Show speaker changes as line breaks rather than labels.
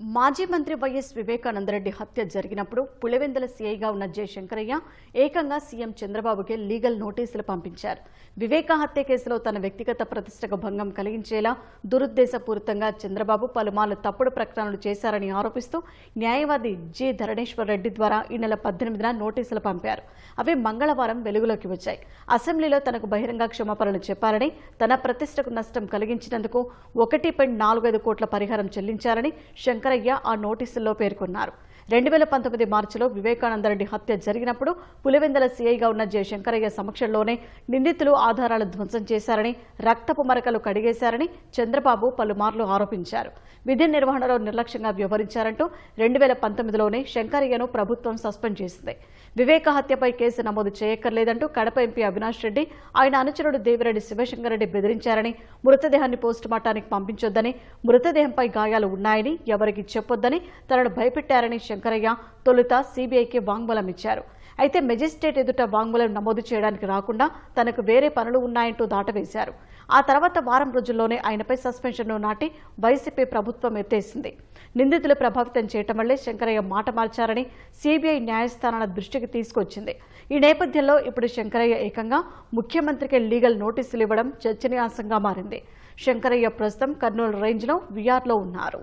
మాజీ మంత్రి వైఎస్ వివేకానందరెడ్డి హత్య జరిగినప్పుడు పులివెందుల సీఐగా ఉన్న జె శంకరయ్య ఏకంగా సీఎం చంద్రబాబుకి లీగల్ నోటీసులు పంపించారు. వివేక హత్య కేసులో తన వ్యక్తిగత ప్రతిష్టకు భంగం కలిగించేలా దురుద్దేశపూరితంగా చంద్రబాబు పలుమార్లు తప్పుడు ప్రకటనలు చేశారని ఆరోపిస్తూ న్యాయవాది జి ధరణేశ్వర్ రెడ్డి ద్వారా ఈ నెల పద్దెనిమిదిన నోటీసులు పంపారు. అవి మంగళవారం వెలుగులోకి వచ్చాయి. అసెంబ్లీలో తనకు బహిరంగ క్షమాపణలు చెప్పారని తన ప్రతిష్టకు నష్టం కలిగించినందుకు ఒకటి పాయింట్ నాలుగైదు కోట్ల పరిహారం చెల్లించారని శంకరయ్య ఆ నోటీసుల్లో పేర్కొన్నారు. రెండు వేల పంతొమ్మిది మార్చిలో వివేకానందరెడ్డి హత్య జరిగినప్పుడు పులివెందల సీఐగా ఉన్న జయశంకరయ్య సమక్షంలోనే నిందితులు ఆధారాలు ధ్వంసం చేశారని రక్తపు మరకలు కడిగేశారని చంద్రబాబు పలుమార్లు ఆరోపించారు. విధి నిర్వహణలో నిర్లక్ష్యంగా వ్యవహరించారంటూ రెండు వేల పంతొమ్మిదిలోనే శంకరయ్యను ప్రభుత్వం సస్పెండ్ చేసింది. వివేక హత్యపై కేసు నమోదు చేయక్కర్లేదంటూ కడప ఎంపీ అవినాష్ రెడ్డి ఆయన అనుచరుడు దేవిరెడ్డి శివశంకరరెడ్డి బెదిరించారని మృతదేహాన్ని పోస్టుమార్టానికి పంపించొద్దని మృతదేహంపై గాయాలు ఉన్నాయని ఎవరికి చెప్పొద్దని తనను భయపెట్టారని శంకరయ్య తొలుత సీబీఐకి వాంగ్మూలం ఇచ్చారు అయితే మెజిస్ట్రేట్ ఎదుట వాంగ్మూలం నమోదు చేయడానికి రాకుండా తనకు వేరే పనులు ఉన్నాయంటూ దాటవేశారు. ఆ తర్వాత వారం రోజుల్లోనే ఆయనపై సస్పెన్షన్ను నాటి వైసీపీ ప్రభుత్వం ఎత్తేసింది. నిందితులు ప్రభావితం చేయటం వల్లే శంకరయ్య మాట మార్చారని సీబీఐ న్యాయస్థానాల దృష్టికి తీసుకొచ్చింది. ఈ నేపథ్యంలో ఇప్పుడు శంకరయ్య ఏకంగా ముఖ్యమంత్రికి లీగల్ నోటీసులు ఇవ్వడం చర్చనీయాంశంగా మారింది. శంకరయ్య ప్రస్తుతం కర్నూలు రేంజ్లో విఆర్లో ఉన్నారు.